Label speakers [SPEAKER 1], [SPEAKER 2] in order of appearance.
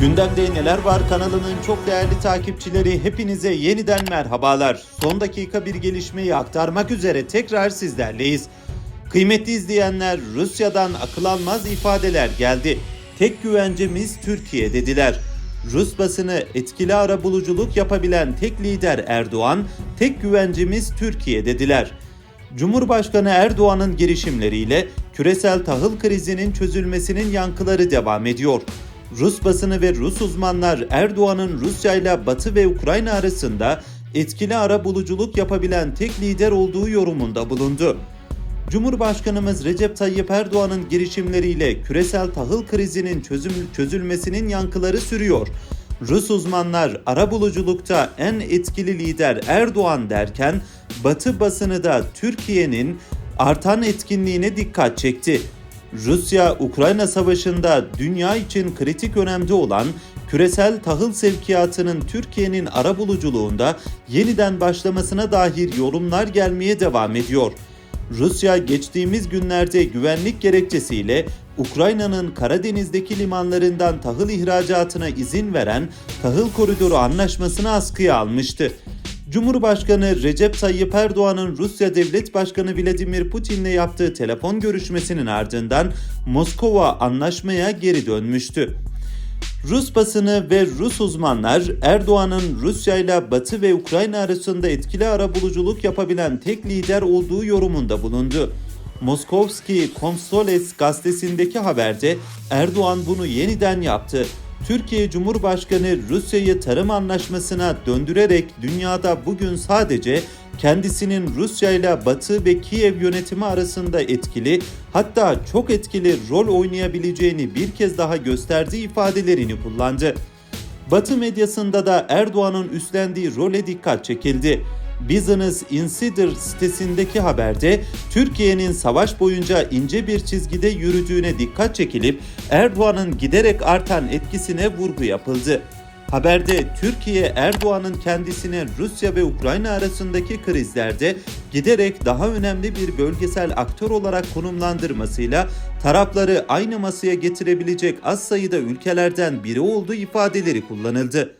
[SPEAKER 1] Gündemde neler var kanalının çok değerli takipçileri hepinize yeniden merhabalar. Son dakika bir gelişmeyi aktarmak üzere tekrar sizlerleyiz. Kıymetli izleyenler Rusya'dan akıl almaz ifadeler geldi. Tek güvencemiz Türkiye dediler. Rus basını etkili ara buluculuk yapabilen tek lider Erdoğan, tek güvencemiz Türkiye dediler. Cumhurbaşkanı Erdoğan'ın girişimleriyle küresel tahıl krizinin çözülmesinin yankıları devam ediyor. Rus basını ve Rus uzmanlar Erdoğan'ın Rusya ile Batı ve Ukrayna arasında etkili ara buluculuk yapabilen tek lider olduğu yorumunda bulundu. Cumhurbaşkanımız Recep Tayyip Erdoğan'ın girişimleriyle küresel tahıl krizinin çözüm, çözülmesinin yankıları sürüyor. Rus uzmanlar arabuluculukta en etkili lider Erdoğan derken Batı basını da Türkiye'nin artan etkinliğine dikkat çekti. Rusya-Ukrayna savaşında dünya için kritik önemde olan küresel tahıl sevkiyatının Türkiye'nin arabuluculuğunda yeniden başlamasına dair yorumlar gelmeye devam ediyor. Rusya geçtiğimiz günlerde güvenlik gerekçesiyle Ukrayna'nın Karadeniz'deki limanlarından tahıl ihracatına izin veren tahıl koridoru anlaşmasını askıya almıştı. Cumhurbaşkanı Recep Tayyip Erdoğan'ın Rusya Devlet Başkanı Vladimir Putin'le yaptığı telefon görüşmesinin ardından Moskova anlaşmaya geri dönmüştü. Rus basını ve Rus uzmanlar Erdoğan'ın Rusya ile Batı ve Ukrayna arasında etkili arabuluculuk yapabilen tek lider olduğu yorumunda bulundu. Moskovski Komsoles gazetesindeki haberde Erdoğan bunu yeniden yaptı. Türkiye Cumhurbaşkanı Rusya'yı tarım anlaşmasına döndürerek dünyada bugün sadece kendisinin Rusya ile Batı ve Kiev yönetimi arasında etkili hatta çok etkili rol oynayabileceğini bir kez daha gösterdiği ifadelerini kullandı. Batı medyasında da Erdoğan'ın üstlendiği role dikkat çekildi. Business Insider sitesindeki haberde Türkiye'nin savaş boyunca ince bir çizgide yürüdüğüne dikkat çekilip Erdoğan'ın giderek artan etkisine vurgu yapıldı. Haberde Türkiye Erdoğan'ın kendisine Rusya ve Ukrayna arasındaki krizlerde giderek daha önemli bir bölgesel aktör olarak konumlandırmasıyla tarafları aynı masaya getirebilecek az sayıda ülkelerden biri olduğu ifadeleri kullanıldı.